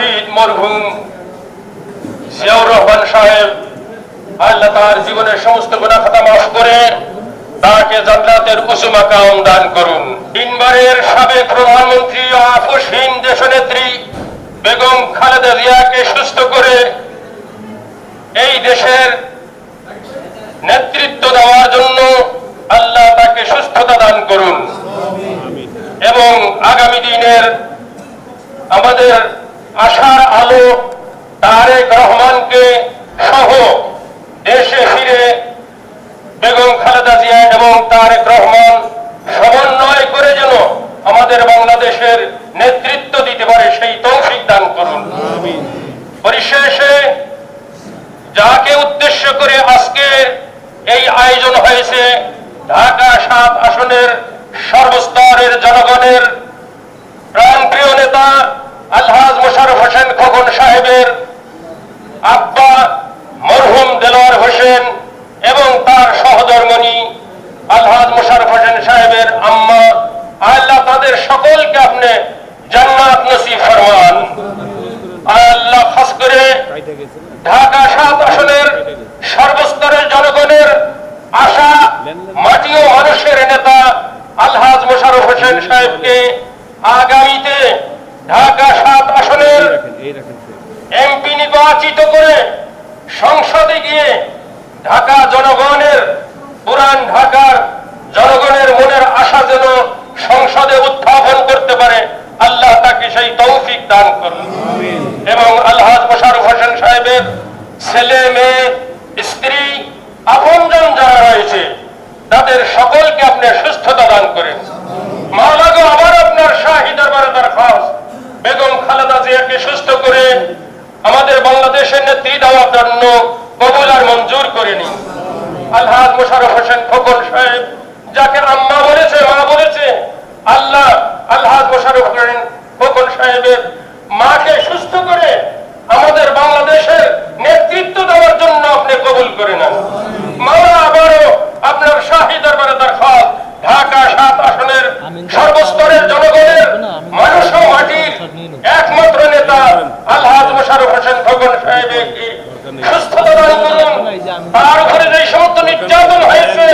শহীদ মরহুম জিয়াউর রহমান সাহেব, আল্লাহ তার জীবনের সমস্ত গুণা খাতা মাফ করে তাকে জান্নাতের উঁচু মাকাম দান করুন। তিনবারের সাবেক প্রধানমন্ত্রী ও আপসহীন দেশনেত্রী বেগম খালেদা জিয়াকে সুস্থ করে এই দেশের নেতৃত্ব দেওয়ার জন্য আল্লাহ তাকে সুস্থতা দান করুন। এবং আগামী দিনের আমাদের আশার আলো তারেক রহমানকে সহ দেশে ফিরে বেগম খালেদা জিয়া এবং তারেক রহমান সমন্বয় করে যেন আমাদের বাংলাদেশের নেতৃত্ব দিতে পারে সেই তৌফিক দান করুন। পরিশেষে যাকে উদ্দেশ্য করে আজকে এই আয়োজন হয়েছে ঢাকা সাত আসনের সর্বস্তরের জনগণের প্রাণপ্রিয় নেতা আলহাজ মোশারফ হোসেন খোকন সাহেবের আব্বা মরহুম দেলোয়ার হোসেন এবং তার সহধর্মণী আলহাজ মোশারফ হোসেন সাহেবের আম্মা। আল্লাহ তাদের সকলকে আপনি জান্নাত নসিব ফরমান। আল্লাহ খাস করে ঢাকা সাত আসনের সর্বস্তরের জনগণের আশা মাটি ও মানুষের নেতা আলহাজ মোশারফ হোসেন সাহেবকে আগামীতে ঢাকা সাত আসনের এমপি নির্বাচিত করে সংসদে গিয়ে ঢাকা জনগণের পুরান ঢাকার জনগণের মনের আশা যেন সংসদে উত্থাপন করতে পারে আল্লাহ তাকে সেই তৌফিক দান করুন। এবং আলহাজ মোশারফ হোসেন সাহেবের ছেলে মেয়ে স্ত্রী আপনজন যারা রয়েছে তাদের সকলকে আপনি সুস্থতা দান করেন। মাওলাগো আবার আপনার শাহী দরবারে দরখাস্ত। বেগম খালেদা জিয়াকে সুস্থ করে আমাদের বাংলাদেশের নেত্রী দেওয়ার জন্য কবুল আর মঞ্জুর করিনি। আল্লাহ মোশারফ হোসেন খোকন সাহেব, যাকে আম্মা বলেছে, মা বলেছে, আল্লাহ আল্লাহ মোশারফ হোসেন খোকন সাহেবের মাকে সুস্থ করে আমাদের বাংলাদেশের নেতৃত্ব দেওয়ার জন্য আপনি কবুল করে নেন মাওলা আবারও আপনার শাহী দরবারে দরখাস্ত ঢাকা সাত আসনের সর্বস্তরের জনগণের মানুষ ও মাটির একমাত্র নেতা আলহাজ মোশারফ হোসেন খোকন সাহেবকে সুস্থতা দান করুন তার উপরে যে সমস্ত নির্যাতন হয়েছে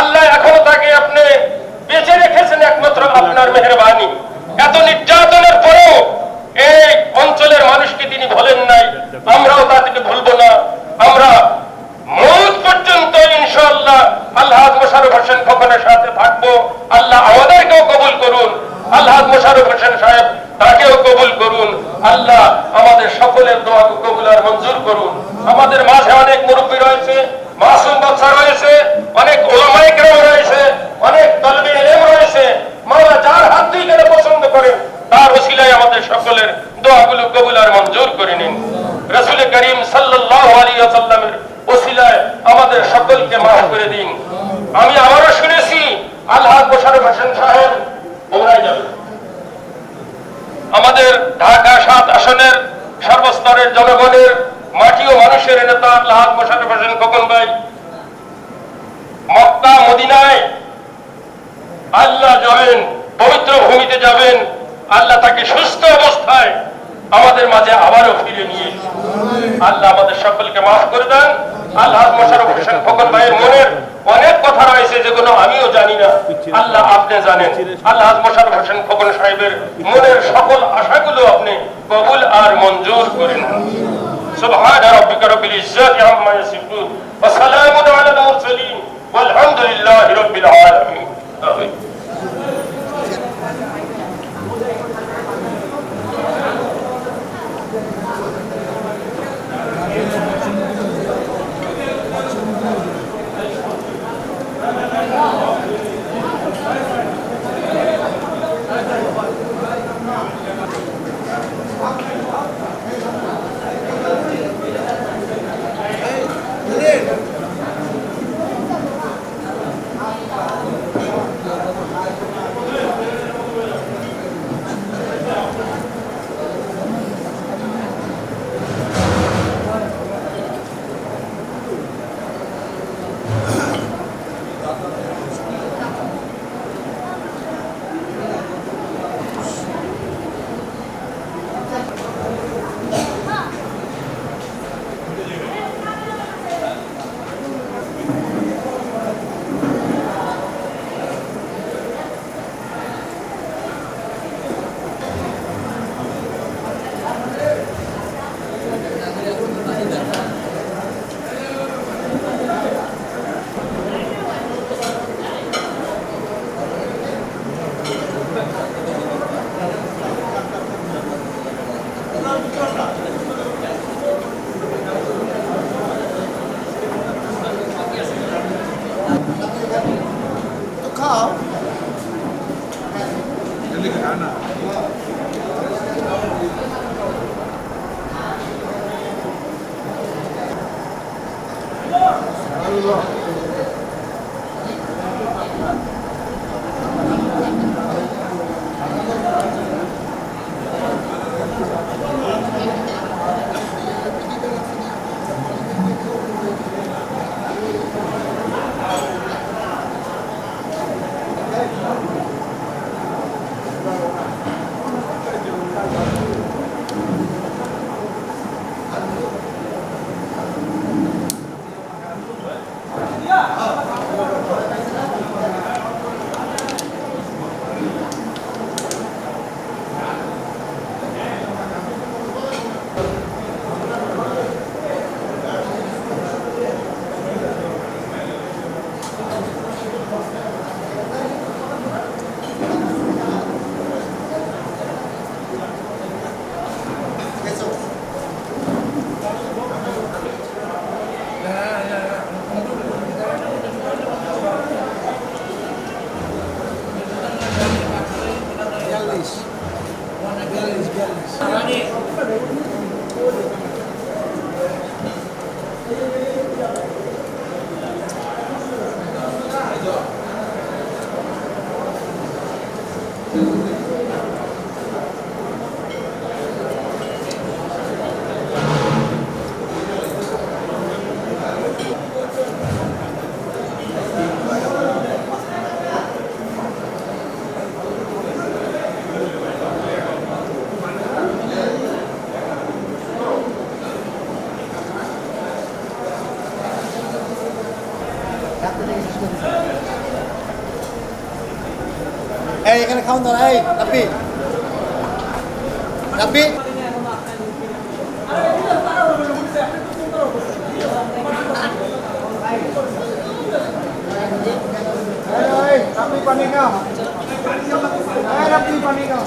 আল্লাহ এখনও তাকে আপনি বেঁচে রেখেছেন একমাত্র আপনার মেহরবানি। এত নির্যাতনের পরেও এই অঞ্চলের মানুষকে তিনি ভোলেন নাই আমরাও তাদেরকে ভুলবো না আমরা মৌত পর্যন্ত ইনশাআল্লাহ আল্লাহ মোশারফ হোসেন খোকনের সাথে থাকব আল্লাহ আমাদেরকেও কবুল করুন আল্লাহ মোশারফ হোসেন সাহেব তাকেও কবুল করুন আল্লাহ আমাদের সকলের দোয়াকে কবুল আর মঞ্জুর করুন। আমাদের মাঝে অনেক মুরব্বী রয়েছে, মাসুম বাচ্চা রয়েছে, অনেক ওলামাইক রয়েছে, অনেক তলবি এলেম রয়েছে। মাওলা যার হাত দুই গেলে পছন্দ করেন তার ওসিলায় আমাদের সকলের দোয়াগুলো কবুল আর মঞ্জুর করে নিন। রসুল করিম সাল্লাল্লাহু আলাইহি ওয়াসাল্লামের ওসিলায় আমাদের সকলকে মাফ করে দিন। আমি আবারও শুনেছি, আল্লাহ মোশারফ হোসেন সাহেব, ওমরায় যাবেন। আমাদের ঢাকা সাত আসনের সর্বস্তরের জনগণের মাটি ও মানুষের নেতা আল্লাহ মোশারফ হোসেন খোকন ভাই, মক্কা, মদিনায় আল্লাহ যাবেন, পবিত্র ভূমিতে যাবেন, আল্লাহ তাকে সুস্থ অবস্থায় আমাদের মাঝে আবারও ফিরে নিয়ে আল্লাহ আমাদের সকলকে মাফ করে দেন। আল্লাহ মোশারফ হোসেন খোকন ভাইয়ের মনের অনেক কথা রয়েছে যেগুলো আমিও জানি না আল্লাহ আপনি জানেন আল্লাহ মোশারফ হোসেন খোকন সাহেবের মনের সকল আশাগুলো আপনি কবুল আর মঞ্জুর করেন سبحان ربك رب العزة عما يصفون وسلام على المرسلين والحمد لله رب العالمين Дякую. এই এখানে খাওয়ান দাও এই রাব্বি। রাব্বি। খাও। রাব্বি পানি খাও।